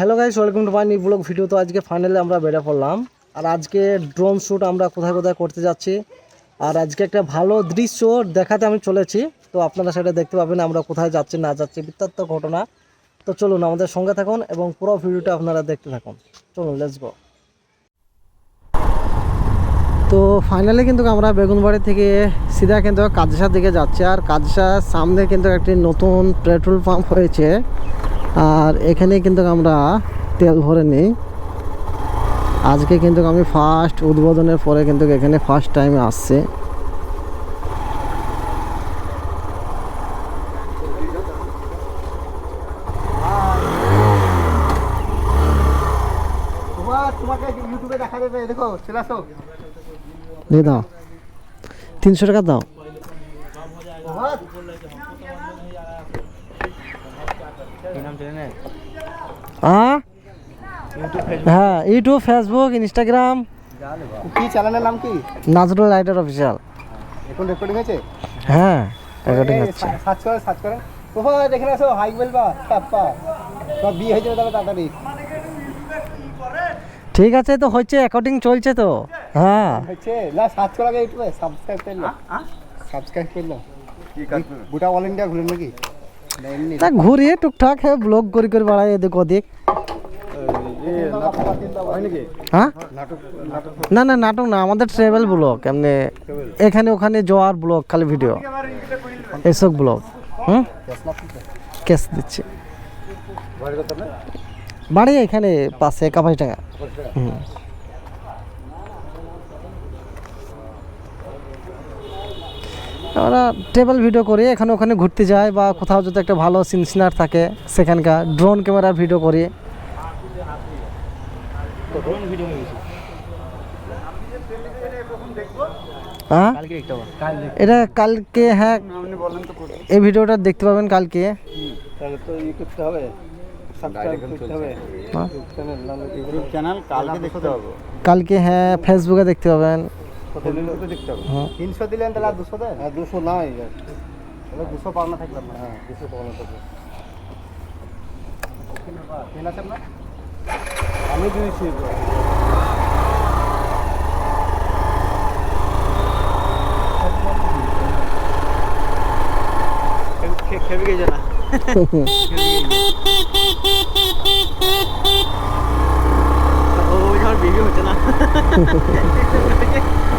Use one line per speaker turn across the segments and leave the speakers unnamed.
Hello guys welcome to my new vlog video তো আজকে finally আমরা বেড়ে পড়লাম। আর আজকে ড্রোন শ্যুট আমরা কোথায় কোথায় করতে যাচ্ছি। আর আজকে একটা ভালো দৃশ্য দেখাতে আমি চলেছি। তো আপনারা সেটা দেখতে পাবেন, আমরা কোথায় যাচ্ছি, না যাচ্ছি বৃত্তান্ত ঘটনা। তো চলুন আমাদের সঙ্গে থাকুন এবং পুরো ভিডিওটা আপনারা দেখতে থাকুন। চলুন লেটস গো তো ফাইনালি কিন্তু আমরা বেগুনবাড়ি থেকে সিধা কিন্তু কাজসার দিকে যাচ্ছি। আর কাজসার সামনে কিন্তু একটি নতুন পেট্রোল পাম্প হয়েছে। আর এখানে কিন্তু আমরা তেল ভরে নিই। আজকে কিন্তু আমি ফার্স্ট উদ্বোধনের পরে কিন্তু এখানে ফার্স্ট টাইম আসছে। দিয়ে দাও। তিনশো টাকা দাও। হ্যাঁ হ্যাঁ ইউটিউব ফেসবুক ইনস্টাগ্রাম
কি চ্যানেলের নাম কি?
Nazrul rider official.
এখন রেকর্ডিং হয়েছে?
হ্যাঁ রেকর্ডিং হচ্ছে।
সার্চ করে সার্চ করে। কোথাও দেখে আসো হাই বলবা। টাপ্পা সব বিয়ে হয়ে যাবে তবে তাড়াতাড়ি।
ঠিক আছে তো হচ্ছে রেকর্ডিং চলছে তো। হ্যাঁ।
হচ্ছে? না সার্চ করা ইউটিউবে সাবস্ক্রাইব করল সাবস্ক্রাইব করল গোটা অল ইন্ডিয়া ঘুরেন নাকি? না,
ঘুরিয়ে টুকটাক হ্যাঁ ব্লগ করি করে বাড়াই এদিক ওদিক না না, নাটক না, আমাদের ট্রাভেল ব্লগ এমনি এখানে ওখানে যাওয়ার ব্লগ খালি ভিডিও এসব ব্লগ হুম? ক্যাশ দিচ্ছি। বাড়ি এখানে পাশে একাপাই টাকা। হুম। আমরা টেবিল ভিডিও করি এখানে ওখানে ঘুরতে যাই বা কোথাও যদি একটা ভালো সিন সিনার থাকে সেখানকার ড্রোন ক্যামেরার ভিডিও করি। হ্যাঁ? এটা কালকে হ্যাঁ।
আপনি বলেন তো করে
এই ভিডিওটা দেখতে পাবেন কালকে।
তাহলে তো ই করতে হবে। সাবস্ক্রাইব করতে হবে।
হ্যাঁ।
চ্যানেল নাম ইউটিউব চ্যানেল কালকে দেখতে হবে।
কালকে হ্যাঁ ফেসবুকে দেখতে পাবেন।
কত দেখতে হবে।
হ্যাঁ।
তিনশো দিলেন তাহলে আর দুশো দেন? হ্যাঁ দুশো নাই। তাহলে দুশো পাওনা থাকলাম না হ্যাঁ দুশো পাওনা থাকবে। কেন আছে আপনার? আমি দিয়েছি। খেপে গেছে না। ওই আমার বিক্রি হচ্ছে না।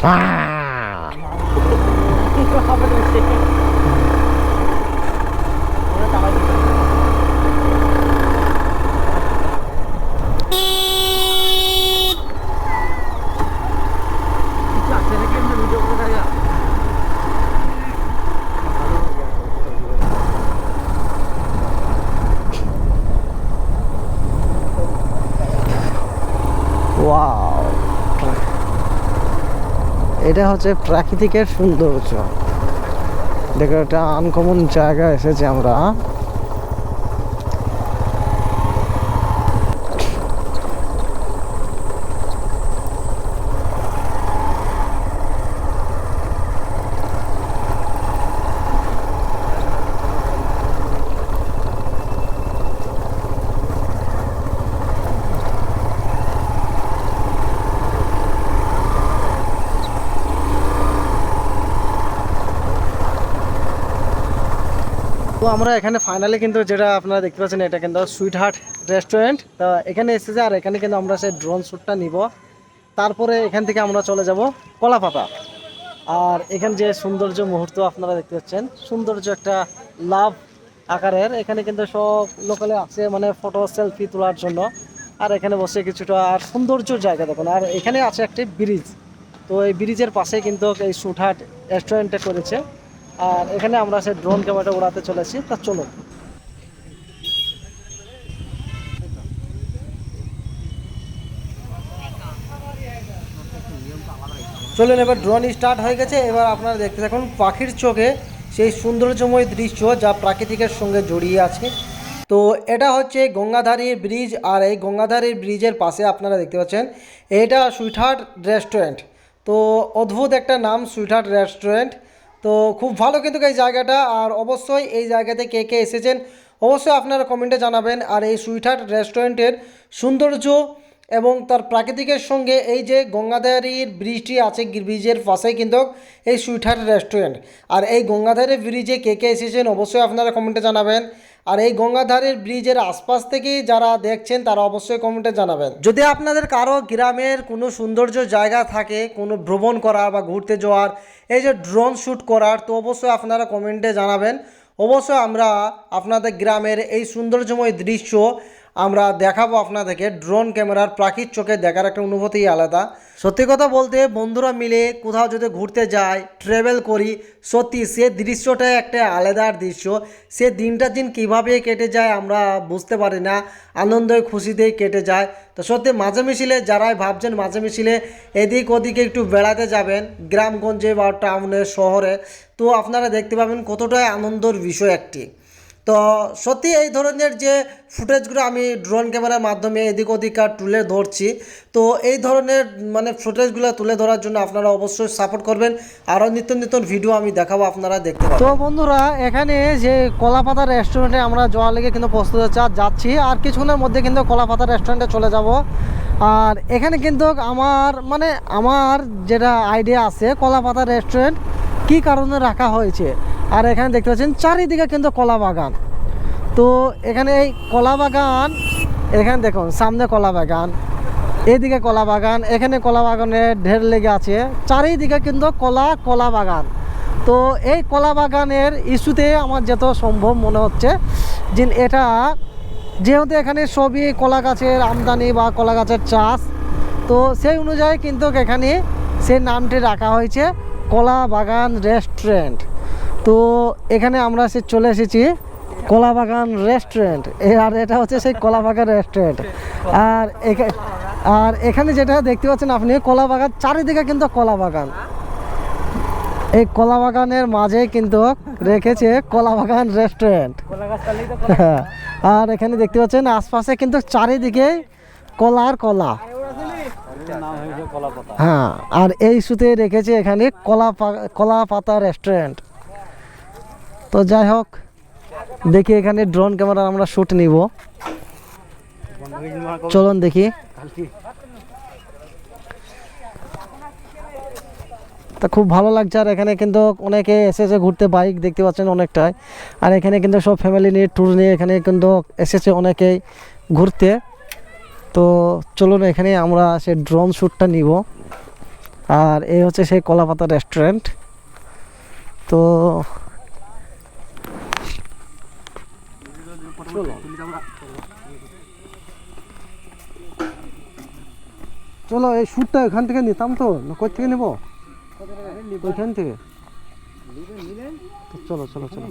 Ah! Wow. এটা হচ্ছে প্রাকৃতিকের সৌন্দর্য। দেখো একটা আনকমন জায়গা এসেছি আমরা। তো আমরা এখানে ফাইনালি কিন্তু যেটা আপনারা দেখতে পাচ্ছেন, এটা কিন্তু সুইট হার্ট রেস্টুরেন্ট তো এখানে এসেছে আর এখানে কিন্তু আমরা সেই ড্রোন শ্যুটটা নিব। তারপরে এখান থেকে আমরা চলে যাব কলাপাতা। আর এখানে যে সৌন্দর্য মুহূর্ত আপনারা দেখতে পাচ্ছেন, সৌন্দর্য একটা লাভ আকারের। এখানে কিন্তু সব লোকালে আছে মানে ফটো সেলফি তোলার জন্য। আর এখানে বসে কিছুটা আর সৌন্দর্য জায়গা দেখুন। আর এখানে আছে একটি ব্রিজ তো এই ব্রিজের পাশে কিন্তু এই সুটহাট রেস্টুরেন্টটা করেছে। আর এখানে আমরা সে ড্রোন ক্যামেরাটা উড়াতে চলেছি, তা চলো চলুন, এবার ড্রোন স্টার্ট হয়ে গেছে। এবার আপনারা দেখতে থাকুন পাখির চোখে সেই সৌন্দর্যময় দৃশ্য যা প্রাকৃতিকের সঙ্গে জড়িয়ে আছে। তো এটা হচ্ছে গঙ্গাধারী ব্রিজ, আর এই গঙ্গাধারী ব্রিজের পাশে আপনারা দেখতে পাচ্ছেন, এটা সুইটহার্ট রেস্টুরেন্ট। তো অদ্ভুত একটা নাম সুইটহার্ট রেস্টুরেন্ট। তো খুব ভালো কিন্তু এই জায়গাটা, আর অবশ্যই এই জায়গাতে কে কে এসেছেন, অবশ্যই আপনারা কমেন্টে জানাবেন। আর এই সুইটহার্ট রেস্টুরেন্টের সৌন্দর্য এবং তার প্রাকৃতিকের সঙ্গে এই যে গঙ্গাধারীর ব্রিজটি আছে, ব্রিজের পাশেই কিন্তু এই সুইটহার্ট রেস্টুরেন্ট। আর এই গঙ্গাধারের ব্রিজে কে কে এসেছেন, অবশ্যই আপনারা কমেন্টে জানাবেন। আর এই গঙ্গাধারের ব্রিজের আশপাশ থেকে যারা দেখছেন, তারা অবশ্যই কমেন্টে জানাবেন। যদি আপনাদের কারও গ্রামের কোনো সৌন্দর্য জায়গা থাকে, কোনো ভ্রমণ করা বা ঘুরতে যাওয়ার, এই যে ড্রোন শ্যুট করার, তো অবশ্যই আপনারা কমেন্টে জানাবেন। অবশ্যই আমরা আপনাদের গ্রামের এই সৌন্দর্যময় দৃশ্য আমরা দেখাবো আপনাদেরকে ড্রোন ক্যামেরার প্রাকৃত চোখে দেখার একটা অনুভূতি আলাদা। সত্যি কথা বলতে বন্ধুরা মিলে কোথাও যদি ঘুরতে যাই ট্রেভেল করি, সত্যি সে দৃশ্যটাই একটা আলাদা দৃশ্য। সে দিনটা দিন কীভাবে কেটে যায় আমরা বুঝতে পারি না আনন্দ খুশিতেই কেটে যায়। তো সত্যি মাঝে মিছিলে যারাই ভাবছেন মাঝে মিছিলে এদিক ওদিকে একটু বেড়াতে যাবেন, গ্রামগঞ্জে বা টাউনে শহরে, তো আপনারা দেখতে পাবেন কতটাই আনন্দর বিষয় একটি। তো সত্যি এই ধরনের যে ফুটেজগুলো আমি ড্রোন ক্যামেরার মাধ্যমে এদিক ওদিকার তুলে ধরছি, তো এই ধরনের মানে ফুটেজগুলো তুলে ধরার জন্য আপনারা অবশ্যই সাপোর্ট করবেন। আরও নিত্য নিত্য ভিডিও আমি দেখাবো, আপনারা দেখতে তো বন্ধুরা, এখানে যে কলাপাতা রেস্টুরেন্টে আমরা যাওয়ার লেগে কিন্তু প্রস্তুত হচ্ছে, আর যাচ্ছি, আর কিছুক্ষণের মধ্যে কিন্তু কলাপাতা রেস্টুরেন্টে চলে যাব। আর এখানে কিন্তু আমার মানে আমার যেটা আইডিয়া আছে, কলাপাতা রেস্টুরেন্ট কি কারণে রাখা হয়েছে? আর এখানে দেখতে পাচ্ছেন চারিদিকে কিন্তু কলা বাগান। তো এখানে এই কলা বাগান, এখানে দেখুন, সামনে কলা বাগান এইদিকে কলা বাগান, এখানে কলা বাগানে ঢের লেগে আছে, চারিদিকে কিন্তু কলা কলা বাগান। তো এই কলা বাগানের ইস্যুতে আমার যত সম্ভব মনে হচ্ছে যে এটা যেহেতু এখানে সবই কলা গাছের আমদানি বা কলা গাছের চাষ, তো সেই অনুযায়ী কিন্তু এখানে সেই নামটি রাখা হয়েছে কলা বাগান রেস্টুরেন্ট। তো এখানে আমরা সে চলে এসেছি কলা বাগান রেস্টুরেন্ট আর এটা হচ্ছে সেই কলা বাগান রেস্টুরেন্ট আর আর এখানে যেটা দেখতে পাচ্ছেন আপনি কলা বাগান চারিদিকে কিন্তু কলা বাগান এই কলা বাগানের মাঝে কিন্তু রেখেছে কলা বাগান রেস্টুরেন্ট হ্যাঁ, আর এখানে দেখতে পাচ্ছেন আশপাশে কিন্তু চারিদিকে কলার কলা। হ্যাঁ আর এই সুতে রেখেছে এখানে কলা কলা পাতা রেস্টুরেন্ট তো যাই হোক, দেখি এখানে ড্রোন ক্যামেরা আমরা শ্যুট নিব। চলুন দেখি। তা খুব ভালো লাগছে, আর এখানে কিন্তু অনেকে এসেছে ঘুরতে বাইক দেখতে পাচ্ছেন অনেকটাই। আর এখানে কিন্তু সব ফ্যামিলি নিয়ে ট্যুর নিয়ে এখানে কিন্তু এসেছে অনেকেই ঘুরতে। তো চলুন এখানে আমরা সে ড্রোন শ্যুটটা নিব। আর এই হচ্ছে সেই কলাপাতা রেস্টুরেন্ট তো চলো। এই শ্যুটটা এখান থেকে নিতাম তো। না কোথা থেকে নেব? ওইখান থেকে। চলো চলো চলো।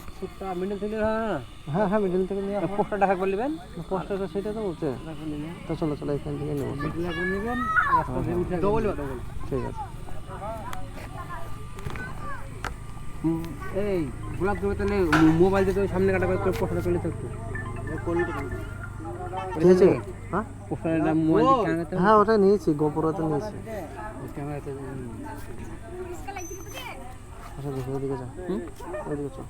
হ্যাঁ হ্যাঁ মিডিল থেকে নিয়ে আসব।
পোস্টারটা হাক বলবেন
পোস্টারটা সেটা তো বলছে। তো চলো চলো এখান থেকে নেব।
নেবেন
ঠিক আছে।
এই গোলাপ জমি তাহলে মোবাইল দিয়ে সামনে কাটা করে পোস্টারটা করলে তো একটু।
ঠিক আছে হ্যাঁ?
পোস্টারটা মোবাইল দিয়ে ক্যামেরাতে
হ্যাঁ ওটা নিয়েছি গোপুরতে নিয়েছি।
ক্যামেরাতে
আচ্ছা দেখো ওদিকে যা ওদিকে চল।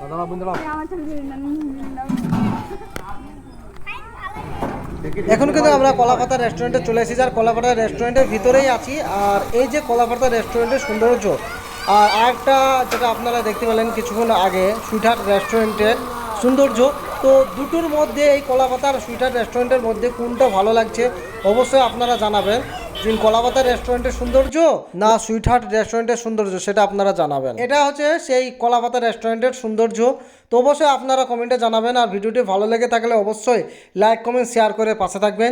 দাদা বন্ধু
এখন কিন্তু আমরা কলাপাতা রেস্টুরেন্টে চলে এসেছি আর কলাপাতা রেস্টুরেন্টের ভিতরেই আছি। আর এই যে কলাপাতা রেস্টুরেন্টের সৌন্দর্য আর আরেকটা যেটা আপনারা দেখতে পেলেন কিছুক্ষণ আগে, সুইটহার্ট রেস্টুরেন্টের সৌন্দর্য। তো দুটোর মধ্যে এই কলাপাতার সুইটহার্ট রেস্টুরেন্টের মধ্যে কোনটা ভালো লাগছে অবশ্যই আপনারা জানাবেন। যে কলাপাতা রেস্টুরেন্টের সৌন্দর্য না সুইটহার্ট রেস্টুরেন্টের সৌন্দর্য, সেটা আপনারা জানাবেন। এটা হচ্ছে সেই কলাপাতা রেস্টুরেন্টের সৌন্দর্য। তো অবশ্যই আপনারা কমেন্টে জানাবেন আর ভিডিওটি ভালো লেগে থাকলে অবশ্যই লাইক, কমেন্ট, শেয়ার করে পাশে থাকবেন।